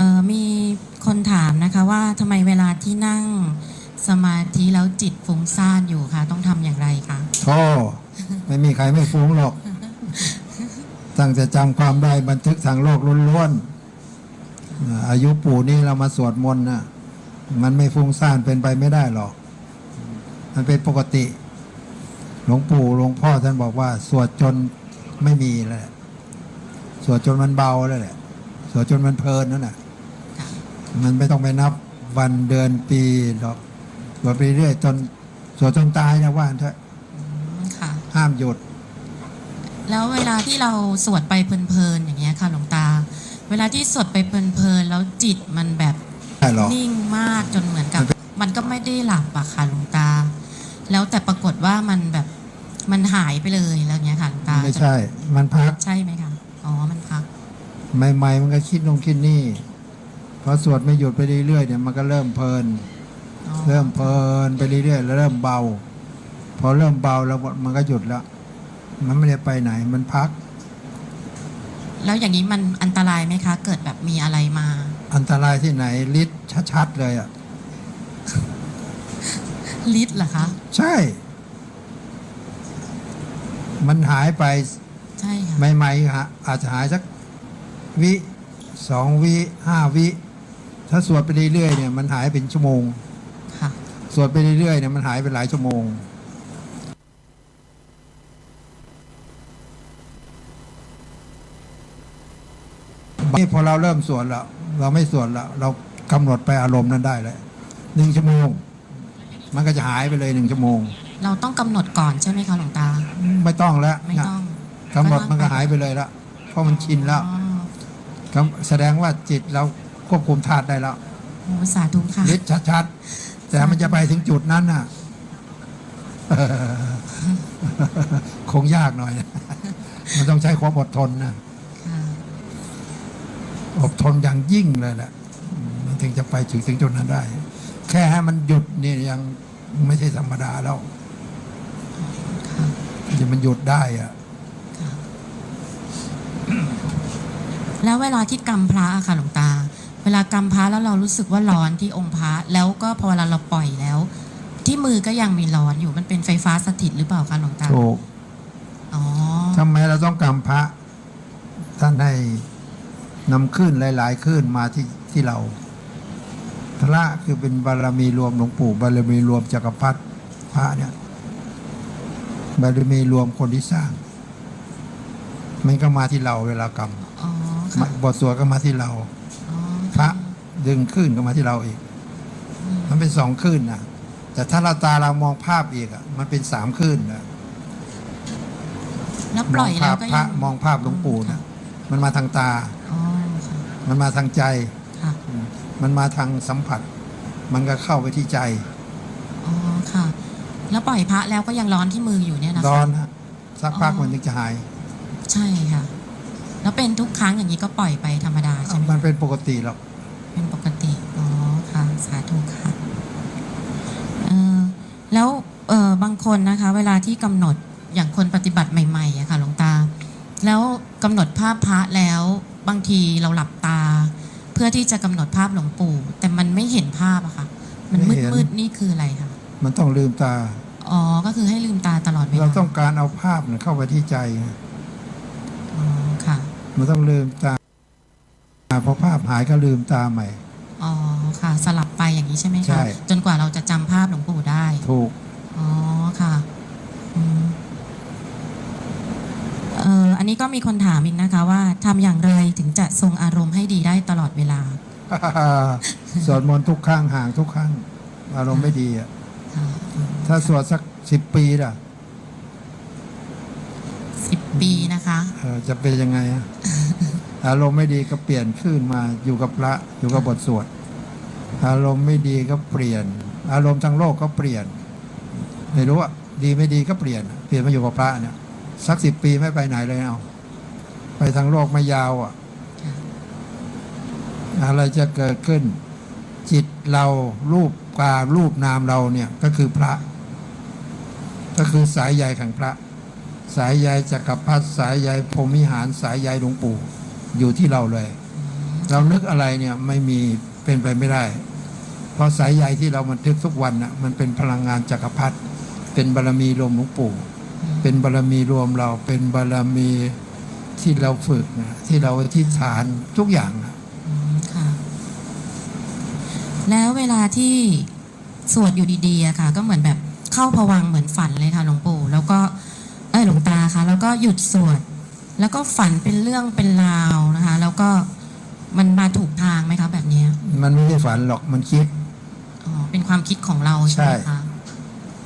ออมีคนถามนะคะว่าทำไมเวลาที่นั่งสมาธิแล้วจิตฟุ้งซ่านอยู่คะต้องทำอย่างไรคะโธ่ไม่มีใครไม่ฟุ้งหรอก ตั้งแต่จำความได้บันทึกทางโลกล้วนๆอาอายุปู่นี่เรามาสวดมนต์นะมันไม่ฟุ้งซ่านเป็นไปไม่ได้หรอก มันเป็นปกติ หลวงปู่หลวงพ่อท่านบอกว่า สวดจนไม่มีแล้วสวดจนมันเบาแล้วแหละสวดจนมันเพลินนั่นแหละ มันไม่ต้องไปนับวันเดือนปีหรอกสวดไปเรื่อยจนสวดจนตายนะว่าเถอะอืมค่ะ ห้ามหยุด แล้วเวลาที่เราสวดไปเพลินๆอย่างเงี้ยค่ะหลวงตา เวลาที่สวดไปเพลินๆแล้วจิตมันแบบได้หรอกนิ่งมากจนเหมือนกับ มันก็ไม่ได้หลับอะค่ะหลวงตา แล้วแต่ปรากฏว่ามันแบบมันหายไปเลยแล้วเงี้ยค่ะหลวงตาไม่ใช่ มันพัก ใช่ไหมคะอ๋อมันพัก ใหม่ๆมันก็คิดลงคิดนี่ พอสวดไม่หยุดไปเรื่อยๆเนี่ยมันก็เริ่มเพลินอ๋อเริ่มเพลินไปเรื่อยๆแล้วเริ่มเบา พอเริ่มเบาแล้วมันก็หยุดแล้วมันไม่ได้ไปไหนมันพัก แล้วอย่างนี้มันอันตรายไหมคะ เกิดแบบมีอะไรมา อันตรายที่ไหนฤทธิ์ชัดๆเลยอะลิตรเหรอคะ ใช่ มันหายไปใช่ค่ะใหม่ๆฮะอาจจะหายสักวิสองวิห้าวิ ถ้าสวดไปเรื่อยๆเนี่ยมันหายเป็นชั่วโมง ค่ะ สวดไปเรื่อยๆเนี่ยมันหายไปหลายชั่วโมง นี่พอเราเริ่มสวดแล้ว เราไม่สวดแล้ว เรากำหนดไปอารมณ์นั้นได้เลยหนึ่งชั่วโมง มันก็จะหายไปเลยหนึ่งชั่วโมง เราต้องกำหนดก่อนใช่ไหมคะหลวงตา ไม่ต้องแล้วไม่ต้องกำหนดมันก็หายไปเลยละเพราะมันชินแล้ว อ๋อก็แสดงว่าจิตเรา ควบคุมธาตุได้แล้วโอ้สาธุค่ะฤทธิ์ชัดๆแต่มันจะไปถึงจุดนั้นน่ะ คงยากหน่อย มันต้องใช้ความอดทนนะค่ะอดทนอย่างยิ่งเลยแหละมันถึงจะไปถึงถึงจุดนั้นได้ แค่ให้มันหยุดนี่ยังไม่ใช่ธรรมดาแล้วค่ะที่มันหยุดได้อะค่ะแล้วเวลาที่กำพระอะค่ะหลวงตา เวลากำพระแล้วเรารู้สึกว่าร้อนที่องค์พระแล้วก็พอเวลาเราปล่อยแล้ว ที่มือก็ยังมีร้อนอยู่มันเป็นไฟฟ้าสถิตหรือเปล่าคะหลวงตาถูกอ๋อทำไมเราต้องกำพระท่านให้นำขึ้นหลายๆขึ้นมาที่ที่เราพระคือเป็นบารมีรวมหลวงปู่บารมีรวมจักรพรรดิพระเนี่ยบารมีรวมคนที่สร้าง มันก็มาที่เราเวลากรรมอ๋อค่ะบทสวดก็มาที่เราอ๋อพระ ดึงขึ้นก็มาที่เราอีก มันเป็นสองขึ้นนะแต่ถ้าเราตาเรามองภาพอีกอะ มันเป็นสามขึ้นนะแล้วปมล่อองยภาแล้วพก็พระยังมองภาพหลวงปู่นะมันมาทางตา อ๋อค่ะมันมาทางใจ ค่ะมันมาทางสัมผัส มันก็เข้าไปที่ใจอ๋อค่ะ แล้วปล่อยพระแล้วก็ยังร้อนที่มืออยู่เนี่ยนะคะ ร้อนฮะสักพักอ๋อ มันถึงจะหาย ใช่ค่ะ แล้วเป็นทุกครั้งอย่างนี้ก็ปล่อยไปธรรมดาใช่ไหมมันเป็นปกติหรอก เป็นปกติ อ๋อ ค่ะ สาธุค่ะเออแล้วเออบางคนนะคะ เวลาที่กำหนดอย่างคนปฏิบัติใหม่ๆอะค่ะหลวงตา แล้วกำหนดภาพพระแล้วบางทีเราหลับตา เพื่อที่จะกำหนดภาพหลวงปู่ แต่มันไม่เห็นภาพอะค่ะ มันมืดๆนี่คืออะไรคะมันต้องลืมตา อ๋อ ก็คือให้ลืมตาตลอดเวลาเราต้องการเอาภาพเนี่ยเข้าไปที่ใจอ๋อค่ะ มันต้องลืมตาพ อภาพหายก็ลืมตาใหม่ อ๋อค่ะ สลับไปอย่างนี้ใช่ไหมใช่ คะจนกว่าเราจะจำภาพหลวงปู่ได้ ถูก อ๋อค่ะอืมเอออันนี้ก็มีคนถามอีกนะคะว่าทำอย่างไรถึงจะทรงอารมณ์ให้ดีได้ตลอดเวลาสวดมนต์ทุกครั้งห่างทุกครั้งอารมณ์ไม่ดีอะค่ะถ้าสวดสักสิบปีล่ะสิบปีนะคะ เออจะเป็นยังไงอะ อารมณ์ไม่ดีก็เปลี่ยนขึ้นมาอยู่กับพระอยู่กับบทสวดอารมณ์ไม่ดีก็เปลี่ยน อารมณ์ทางโลกก็เปลี่ยน ไม่รู้อะดีไม่ดีก็เปลี่ยน เปลี่ยนมาอยู่กับพระเนี่ยสักสิบปีไม่ไปไหนเลยเอาไปทางโลกไม่ยาวอะ อะไรจะเกิดขึ้น จิตเรารูปการูปนามเราเนี่ยก็คือพระ ก็คือสายใยของพระ สายใยจักรพรรดิสายใยพรมิหารสายใยหลวงปู่ อยู่ที่เราเลยอืมเรานึกอะไรเนี่ยไม่มีเป็นไปไม่ได้ เพราะสายใยที่เราบันทึกทุกวันน่ะมันเป็นพลังงานจักรพรรดิเป็นบารมีรวมหลวงปู่เป็นบารมีรวมเราเป็นบารมีที่เราฝึกนะที่เราอธิษฐานทุกอย่างนะอืมค่ะแล้วเวลาที่สวดอยู่ดีๆอะค่ะ ก็เหมือนแบบเข้าผวังค์เหมือนฝันเลยค่ะหลวงปู่ แล้วก็เอ้ยหลวงตาคะแล้วก็หยุดสวด แล้วก็ฝันเป็นเรื่องเป็นราวนะคะ แล้วก็มันมาถูกทางไหมคะแบบเนี้ยมันไม่ใช่ฝันหรอกมันคิด อ๋อเป็นความคิดของเราใช่ไหมใช่คะ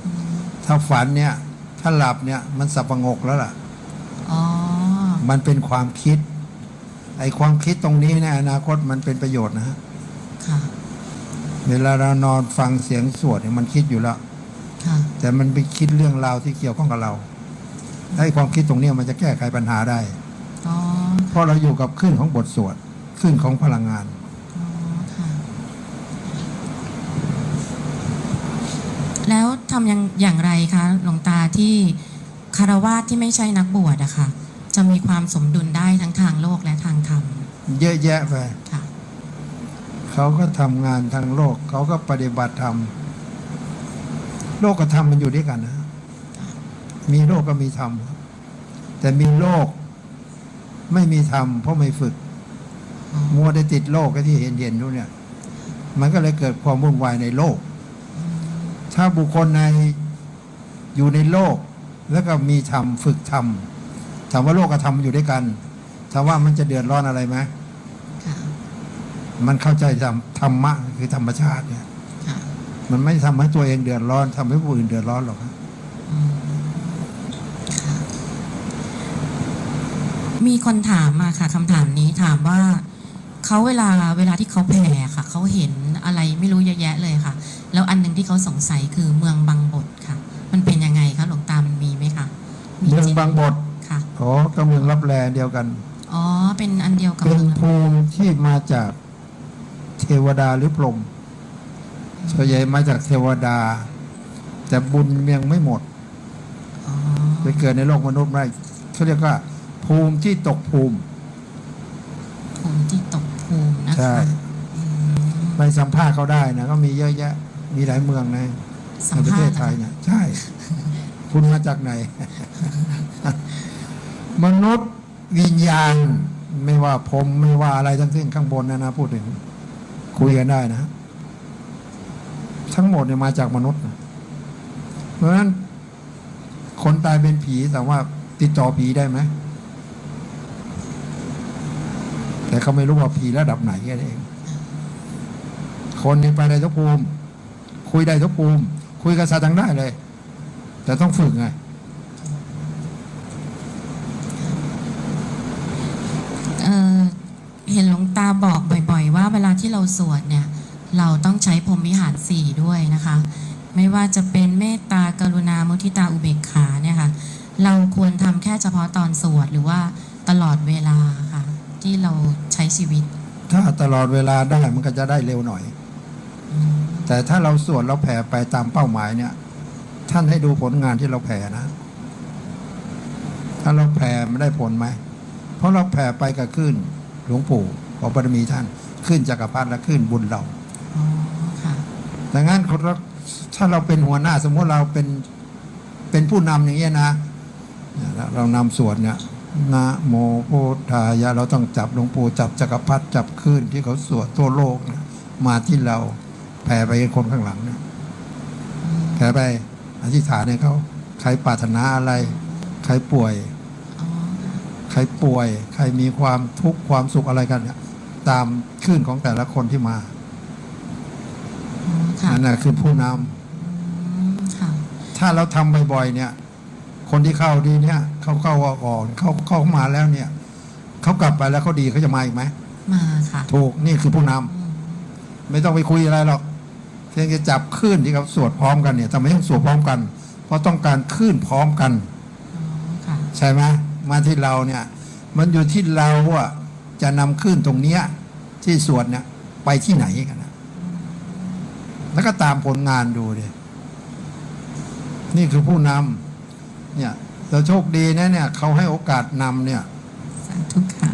อืมถ้าฝันเนี่ย ถ้าหลับเนี่ยมันสับประงกแล้วล่ะ อ๋อมันเป็นความคิด ไอ้ความคิดตรงนี้ในอนาคตมันเป็นประโยชน์นะฮะค่ะเวลาเรานอนฟังเสียงสวดเนี่ยมันคิดอยู่แล้ว ค่ะแต่มันไปคิดเรื่องราวที่เกี่ยวข้องกับเรา ไอ้ความคิดตรงเนี้ยมันจะแก้ไขปัญหาได้ อ๋อเพราะเราอยู่กับคลื่นของบทสวดคลื่นของพลังงาน อ๋อค่ะ แล้วทำอย่างอย่างไรคะ หลวงตาที่คารวาสที่ไม่ใช่นักบวชอะค่ะ จะมีความสมดุลได้ทั้งทางโลกและทางธรรมเยอะแยะไปค่ะ เขาก็ทำงานทางโลก เขาก็ปฏิบัติธรรมโลกกับธรรมมันอยู่ด้วยกันนะ มีโลกก็มีธรรม แต่มีโลกไม่มีธรรมเพราะไม่ฝึกอ๋อมัวได้ติดโลกก็ที่เห็นเห็นๆอยู่เนี่ย มันก็เลยเกิดความวุ่นวายในโลก ถ้าบุคคลในอยู่ในโลก แล้วก็มีธรรมฝึกธรรมถามว่าโลกกับธรรมอยู่ด้วยกันถามว่ามันจะเดือดร้อนอะไรไหมค่ะมันเข้าใจธรรมธรรมะคือธรรมชาติเนี่ยค่ะมันไม่ทำให้ตัวเองเดือดร้อนทำให้ผู้อื่นเดือดร้อนหรอกนะอืมค่ะ มีคนถามมาค่ะคำถามนี้ถามว่าเขาเวลาเวลาที่เขาแผ่ค่ะเขาเห็นอะไรไม่รู้เยอะแยะเลยค่ะ แล้วอันหนึ่งที่เขาสงสัยคือเมืองบางบทค่ะ มันเป็นยังไงคะหลวงตามันมีไหมคะมีเมืองจริบางบทค่ะอ๋อก็เมืองรับแลเดียวกันอ๋อเป็นอันเดียวกับเป็นเมืองภูมิที่มาจากเทวดาหรือพรหมส่วนใหญ่มาจากเทวดา แต่บุญยังไม่หมดอ๋อไปเกิดในโลกมนุษย์ไม่ได้เขาเรียกว่า ภูมิที่ตกภูมิ ภูมิที่ตกภูมินะใช่ คะอืมไปสัมภาษณ์เขาได้นะก็มีเยอะแยะ มีหลายเมืองในสัในมประภาเทษศณ์ไทยเหรอเนี่ยใช่ คุณมาจากไหน มนุษย์วิญญาณ ไม่ว่าผมไม่ว่าอะไรทั้งสิ้นข้างบนนะนะพูดถึงคุยกันได้นะ ทั้งหมดเนี่ยมาจากมนุษย์นะเพราะฉะนั้น คนตายเป็นผีแต่ว่าติดต่อผีได้ไหม แต่เขาไม่รู้ว่าผีระดับไหนแค่นั้นเอง คนนี่ไปได้ทุกภูมิ คุยได้ทุกภูมิ คุยกับสัตว์ต่างได้เลย แต่ต้องฝึกไงเออเห็นหลวงตาบอกบ่อยๆ ว่าเวลาที่เราสวดเนี่ย เราต้องใช้พรหมวิหารสี่ด้วยนะคะ ไม่ว่าจะเป็นเมตตากรุณามุทิตาอุเบกขาเนี่ยค่ะ เราควรทำแค่เฉพาะตอนสวดหรือว่าตลอดเวลาค่ะ ที่เราใช้ชีวิต ถ้าตลอดเวลาได้มันก็จะได้เร็วหน่อยอืมแต่ถ้าเราสวดเราแผ่ไปตามเป้าหมายเนี่ย ท่านให้ดูผลงานที่เราแผ่นะ ถ้าเราแผ่ไม่ได้ผลไหม เพราะเราแผ่ไปกับขึ้นหลวงปู่ขอบารมีท่านขึ้นจักรพรรดิและขึ้นบุญเราอ๋อค่ะดังนั้นคนเราถ้าเราเป็นหัวหน้าสมมติเราเป็นเป็นผู้นำอย่างเงี้ยนะเนี่ยเราเรานำสวดเนี่ย นะโมพุทธายะเราต้องจับหลวงปู่จับจักรพรรดิจับคลื่นที่เขาสวดทั่วโลกเนี่ยมาที่เราแผ่ไปให้คนข้างหลังเนี่ยแผ่ไปอธิษฐานให้เขาใครปรารถนาอะไร ใครป่วยอ๋อค่ะใครป่วย ใครมีความทุกข์ความสุขอะไรกันเนี่ยตามคลื่นของแต่ละคนที่มาอ๋อค่ะนั่นแหละคือผู้นำอืมค่ะถ้าเราทำบ่อยๆเนี่ย คนที่เข้าดีเนี่ยเขาเข้าออกออกเขาเข้ามาแล้วเนี่ยเขากลับไปแล้วเขาดีเขาจะมาอีกไหมมาค่ะ ถูกนี่คือผู้นำอืมไม่ต้องไปคุยอะไรหรอกเพียงจะจับคลื่นที่เขาสวดพร้อมกันเนี่ยทำไมต้องสวดพร้อมกัน เพราะต้องการคลื่นพร้อมกันอ๋อค่ะใช่ไหมมาที่เราเนี่ย มันอยู่ที่เราอะจะนำคลื่นตรงเนี้ยที่สวดเนี่ยไปที่ไหนกันนะแล้วก็ตามผลงานดูดินี่คือผู้นำ เนี่ยเราโชคดีนะเนี่ยเขาให้โอกาสนำเนี่ย สาธุค่ะ